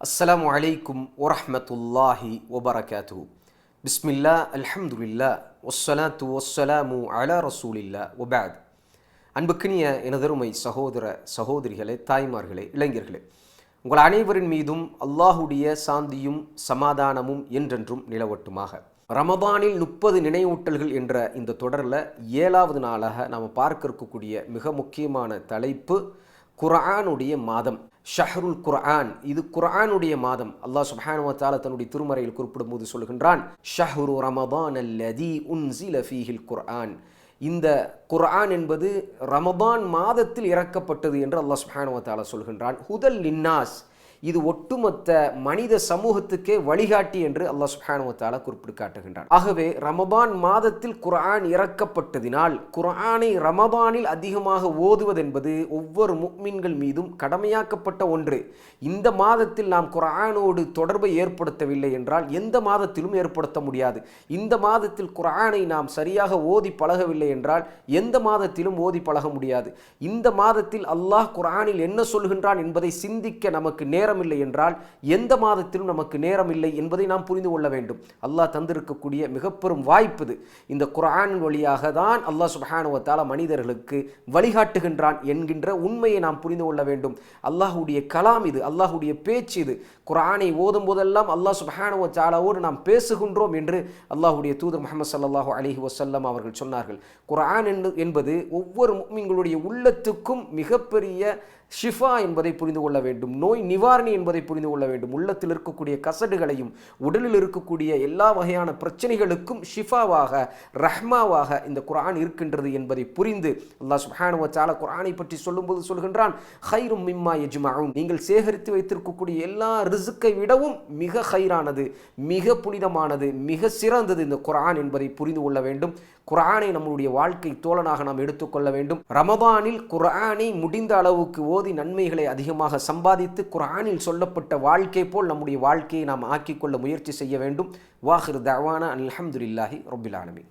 அஸ்லாம் அலைக்கும் வரஹ்மத்துல்லாஹி வபரகாத்து பிஸ்மில்லா அல்ஹம்துலில்லா வஸ்ஸலாத்து வஸ்ஸலாமு அலா ரசூலில்லா ஒபேத் அன்புக்கினிய எனதருமை சகோதர சகோதரிகளே தாய்மார்களே இளைஞர்களே உங்கள் அனைவரின் மீதும் அல்லாஹுடைய சாந்தியும் சமாதானமும் என்றென்றும் நிலவட்டுமாக. ரமபானில் முப்பது நினைவூட்டல்கள் என்ற இந்த தொடரில் ஏழாவது நாளாக நாம் பார்க்க இருக்கக்கூடிய மிக முக்கியமான தலைப்பு குர்ஆனுடைய மாதம். ஷஹ்ருல் குர்ஆன். இது குர்ஆனுடைய மாதம். அல்லாஹ் சுப்ஹானஹு வ தஆலா தன்னுடைய திருமறையில் குறிப்பிடும் போது சொல்கின்றான் ஷஹ்ரு ரமதான் அல்லதி உன்சில ஃபீஹில் குர்ஆன். இந்த குர்ஆன் என்பது ரமதான் மாதத்தில் இறக்கப்பட்டது என்று அல்லாஹ் சுப்ஹானஹு வ தஆலா சொல்கின்றான் ஹுதல் லின்னாஸ். இது ஒட்டுமொத்த மனித சமூகத்துக்கே வழிகாட்டி என்று அல்லாஹ் சுஹானுவத்தால குறிப்பிட்டு காட்டுகின்றார் ஆகவே ரமபான் மாதத்தில் குரான் இறக்கப்பட்டதினால் குரானை ரமபானில் அதிகமாக ஓதுவதென்பது ஒவ்வொரு முக்மின்கள் மீதும் கடமையாக்கப்பட்ட ஒன்று. இந்த மாதத்தில் நாம் குரானோடு தொடர்பை ஏற்படுத்தவில்லை என்றால் எந்த மாதத்திலும் ஏற்படுத்த முடியாது. இந்த மாதத்தில் குரானை நாம் சரியாக ஓதி பழகவில்லை என்றால் எந்த மாதத்திலும் ஓதி பழக முடியாது. இந்த மாதத்தில் அல்லாஹ் குரானில் என்ன சொல்கின்றான் என்பதை சிந்திக்க நமக்கு நேரமில்லை என்றால் எந்த மாதத்திலும் நமக்கு நேரம் இல்லை என்பதை நாம் புரிந்து கொள்ள வேண்டும். அல்லாஹ் தந்திருக்கக்கூடிய மிக பெரும் வாய்ப்பு இது. இந்த குரான் வழியாக தான் அல்லாஹ் சுபஹானுவத்தால மனிதர்களுக்கு வழிகாட்டுகின்றான் என்கின்ற உண்மையை நாம் புரிந்து கொள்ள வேண்டும். அல்லாஹுடைய கலாம் இது அல்லாஹுடைய பேச்சு இது. குரானை ஓதும் போதெல்லாம் அல்லாஹ் சுபஹானுவ தாலாவோடு நாம் பேசுகின்றோம் என்று அல்லாஹுடைய தூதர் முகமது சல்லாஹூ அலிஹி வசல்லம் அவர்கள் சொன்னார்கள். குரான் என்பது ஒவ்வொரு முக்மீன்களுடைய உள்ளத்துக்கும் மிகப்பெரிய ஷிஃபா என்பதை புரிந்து கொள்ள வேண்டும். நோய் நிவாரணம் நிவாரணி என்பதை புரிந்து கொள்ள வேண்டும். உள்ளத்தில் இருக்கக்கூடிய கசடுகளையும் உடலில் இருக்கக்கூடிய எல்லா வகையான பிரச்சனைகளுக்கும் ஷிஃபாவாக ரஹ்மாவாக இந்த குரான் இருக்கின்றது என்பதை புரிந்து அல்லாஹ் சுஹானுவ சால குரானை பற்றி சொல்லும்போது சொல்கின்றான் ஹைரும் மிம்மா எஜ்மாவும் நீங்கள் சேகரித்து வைத்திருக்கக்கூடிய எல்லா ரிசுக்கை விடவும் மிக ஹைரானது மிக புனிதமானது மிக சிறந்தது இந்த குரான் என்பதை புரிந்து கொள்ள வேண்டும். குரானை நம்முடைய வாழ்க்கை தோழனாக நாம் எடுத்துக்கொள்ள வேண்டும். ரமதானில் குரானை முடிந்த அளவுக்கு ஓதி நன்மைகளை அதிகமாக சம்பாதித்து குரானை குரானில் சொல்லப்பட்ட வாழ்க்கை போல் நம்முடைய வாழ்க்கையை நாம் ஆக்கிக்கொள்ள முயற்சி செய்ய வேண்டும். வாஹிர் தவானா அல்ஹம்துலில்லாஹி ரொபில் ஆலமின்.